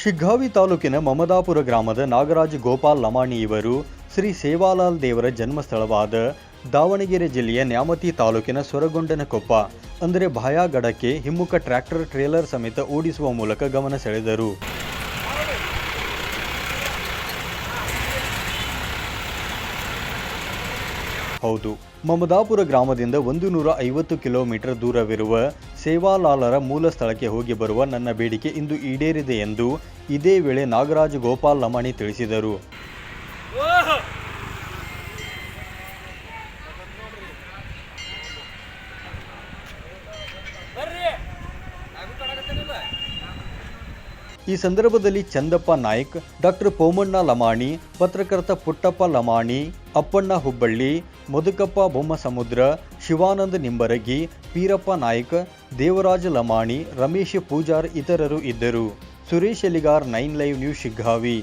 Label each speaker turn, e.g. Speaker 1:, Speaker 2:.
Speaker 1: ಶಿಗ್ಗಾವಿ ತಾಲೂಕಿನ ಮಮದಾಪುರ ಗ್ರಾಮದ ನಾಗರಾಜ್ ಗೋಪಾಲ್ ಲಮಾಣಿ ಇವರು ಶ್ರೀ ಸೇವಾಲಾಲ್ ದೇವರ ಜನ್ಮಸ್ಥಳವಾದ ದಾವಣಗೆರೆ ಜಿಲ್ಲೆಯ ನ್ಯಾಮತಿ ತಾಲೂಕಿನ ಸೊರಗೊಂಡನಕೊಪ್ಪ, ಅಂದರೆ ಭಾಯಾಗಡಕ್ಕೆ ಹಿಮ್ಮುಖ ಟ್ರ್ಯಾಕ್ಟರ್, ಟ್ರೇಲರ್ ಸಮೇತ ಓಡಿಸುವ ಮೂಲಕ ಗಮನ ಸೆಳೆದರು. ಹೌದು. ಮಮದಾಪುರ ಗ್ರಾಮದಿಂದ ಒಂದು ನೂರ ಐವತ್ತು ಕಿಲೋಮೀಟರ್ ದೂರವಿರುವ ಸೇವಾಲಾಲರ ಮೂಲ ಸ್ಥಳಕ್ಕೆ ಹೋಗಿ ಬರುವ ನನ್ನ ಬೇಡಿಕೆ ಇಂದು ಈಡೇರಿದೆ ಎಂದು ಇದೇ ವೇಳೆ ನಾಗರಾಜ್ ಗೋಪಾಲ್ ಲಮಾಣಿ ತಿಳಿಸಿದರು. ಈ ಸಂದರ್ಭದಲ್ಲಿ ಚಂದಪ್ಪ ನಾಯ್ಕ್, ಡಾಕ್ಟರ್ ಪೋಮಣ್ಣ ಲಮಾಣಿ, ಪತ್ರಕರ್ತ ಪುಟ್ಟಪ್ಪ ಲಮಾಣಿ, ಅಪ್ಪಣ್ಣ ಹುಬ್ಬಳ್ಳಿ, ಮಧುಕಪ್ಪ ಬೊಮ್ಮಸಮುದ್ರ, ಶಿವಾನಂದ ನಿಂಬರಗಿ, ಪೀರಪ್ಪ ನಾಯ್ಕ, ದೇವರಾಜ ಲಮಾಣಿ, ರಮೇಶ್ ಪೂಜಾರ್ ಇತರರು ಇದ್ದರು. Suresh Eligar, nine live news, Shiggavi.